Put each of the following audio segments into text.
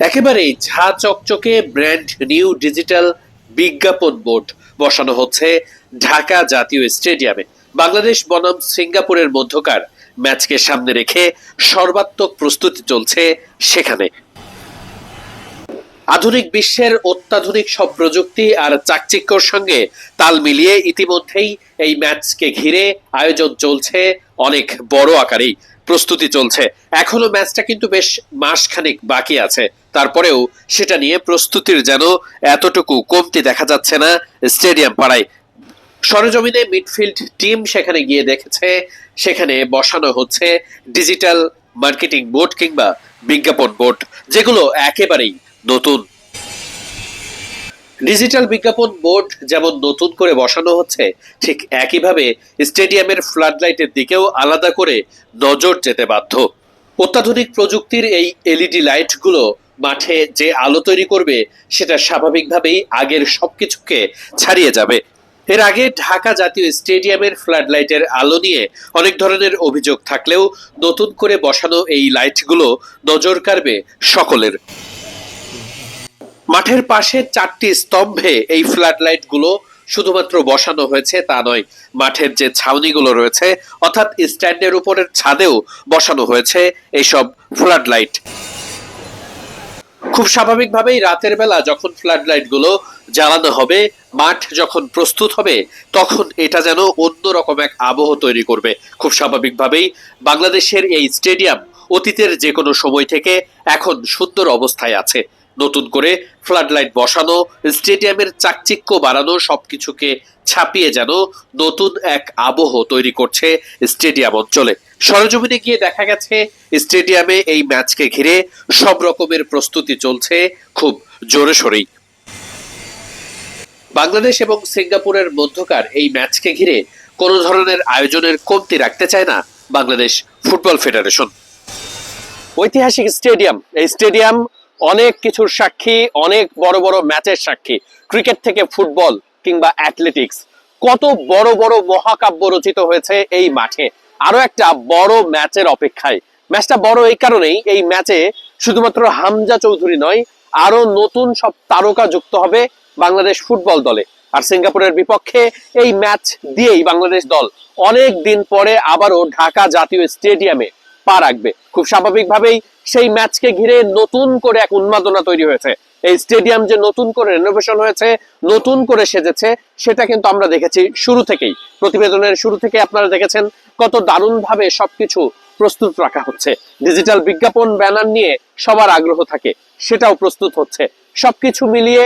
একেবারেই ঝা চকচকে ব্র্যান্ড নিউ ডিজিটাল বিজ্ঞাপন বোর্ড বসানো হচ্ছে ঢাকা জাতীয় স্টেডিয়ামে। বাংলাদেশ বনাম সিঙ্গাপুরের মধ্যকার ম্যাচকে সামনে রেখে সর্বাত্মক প্রস্তুতি চলছে সেখানে। আধুনিক বিশ্বের অত্যাধুনিক সব প্রযুক্তি আর চাকচিক্যর সঙ্গে তাল মিলিয়ে ইতিমধ্যেই এই ম্যাচকে ঘিরে আয়োজন চলছে অনেক বড় আকারেই। প্রস্তুতি চলছে। এখনও ম্যাচটা কিন্তু বেশ মাসখানেক বাকি আছে। তারপরেও সেটা নিয়ে প্রস্তুতির যেন এতটুকু কমতি দেখা যাচ্ছে না স্টেডিয়াম পাড়ায়। সরজমিনে মিডফিল্ড টিম সেখানে গিয়ে দেখেছে, সেখানে বসানো হচ্ছে ডিজিটাল মার্কেটিং বোর্ড কিংবা বিজ্ঞাপন বোর্ড, যেগুলো একেবারেই নতুন ডিজিটাল বিজ্ঞাপন বোর্ড যেমন নতুন করে বসানো হচ্ছে, ঠিক একইভাবে স্টেডিয়ামের ফ্লাড লাইটের দিকেও আলাদা করে নজর যেতে বাধ্য। অত্যাধুনিক প্রযুক্তির এই এলইডি লাইটগুলো মাঠে যে আলো তৈরি করবে, সেটা স্বাভাবিকভাবেই আগের সবকিছুকে ছাড়িয়ে যাবে। এর আগে ঢাকা জাতীয় স্টেডিয়ামের ফ্লাড লাইটের আলো নিয়ে অনেক ধরনের অভিযোগ থাকলেও নতুন করে বসানো এই লাইটগুলো নজর কাড়বে সকলের। মাঠের পাশে চারটি স্তম্ভে এই ফ্ল্যাট লাইটগুলো শুধুমাত্র বসানো হয়েছে, তা নয়, মাঠের যে ছাউনিগুলো রয়েছে, অর্থাৎ স্ট্যান্ডের উপরের ছাদেও বসানো হয়েছে এইসব ফ্লাড লাইট খুব স্বাভাবিকভাবেই রাতের বেলা যখন ফ্লাড লাইটগুলো জ্বালানো হবে, মাঠ যখন প্রস্তুত হবে, তখন এটা যেন অন্যরকম এক আবহ তৈরি করবে। খুব স্বাভাবিকভাবেই বাংলাদেশের এই স্টেডিয়াম অতীতের যে কোনো সময় থেকে এখন সুন্দর অবস্থায় আছে। নতুন করে ফ্লাড লাইট বসানো, স্টেডিয়ামের চাকচিক্য বাড়ানো, সবকিছুকে ছাপিয়ে যেন নতুন এক আবহ তৈরি করছে স্টেডিয়াম অঞ্চলে। সরজমিনে গিয়ে দেখা গেছে, স্টেডিয়ামে এই ম্যাচকে ঘিরে সব রকমের প্রস্তুতি চলছে খুব জোরে সোরেই। বাংলাদেশ এবং সিঙ্গাপুরের মধ্যকার এই ম্যাচকে ঘিরে কোনো ধরনের আয়োজনের কমতি রাখতে চায় না বাংলাদেশ ফুটবল ফেডারেশন। ঐতিহাসিক স্টেডিয়াম, এই স্টেডিয়াম অনেক কিছুর সাক্ষী, অনেক বড় বড় ম্যাচের সাক্ষী। ক্রিকেট থেকে ফুটবল কিংবা অ্যাথলেটিক্স কত বড় বড় মহাকাব্য রচিত হয়েছে এই মাঠে। আরও একটা বড় ম্যাচের অপেক্ষায়। ম্যাচটা বড় এই কারণেই এই ম্যাচে শুধুমাত্র হামজা চৌধুরী নয়, আরও নতুন সব তারকা যুক্ত হবে বাংলাদেশ ফুটবল দলে। আর সিঙ্গাপুরের বিপক্ষে এই ম্যাচ দিয়েই বাংলাদেশ দল অনেক দিন পরে আবারও ঢাকা জাতীয় স্টেডিয়ামে পা রাখবে। খুব স্বাভাবিকভাবেই সেই ম্যাচকে ঘিরে নতুন করে এক উন্মাদনা তৈরি হয়েছে। এই স্টেডিয়াম যে নতুন করে রেনোভেশন হয়েছে, নতুন করে সেজেছে, সেটা কিন্তু আমরা দেখেছি শুরু থেকেই। প্রতিবেদনের শুরু থেকে আপনারা দেখেছেন কত দারুণভাবে সবকিছু প্রস্তুত রাখা হচ্ছে। ডিজিটাল বিজ্ঞাপন ব্যানার নিয়ে সবার আগ্রহ থাকে, সেটাও প্রস্তুত হচ্ছে। সবকিছু মিলিয়ে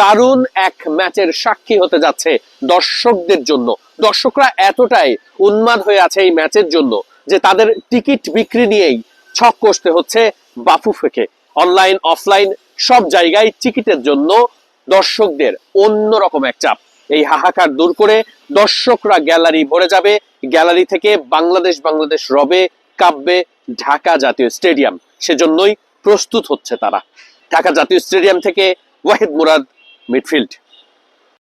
দারুণ এক ম্যাচের সাক্ষী হতে যাচ্ছে দর্শকদের জন্য। দর্শকরা এতটাই উন্মাদ হয়ে আছে এই ম্যাচের জন্য। যে তাদের টিকিট বিক্রি নিয়েই ছক কষতে হচ্ছে বাফু ফেকে অনলাইন, অফলাইন সব জায়গায় টিকিটের জন্য দর্শকদের অন্যরকম এক চাপ। এই হাহাকার দূর করে দর্শকরা গ্যালারি ভরে যাবে। গ্যালারি থেকে বাংলাদেশ বাংলাদেশ রবে কাব্যে ঢাকা জাতীয় স্টেডিয়াম। সেজন্যই প্রস্তুত হচ্ছে তারা। ঢাকা জাতীয় স্টেডিয়াম থেকে ওয়াহিদ মুরাদ, মিডফিল্ড।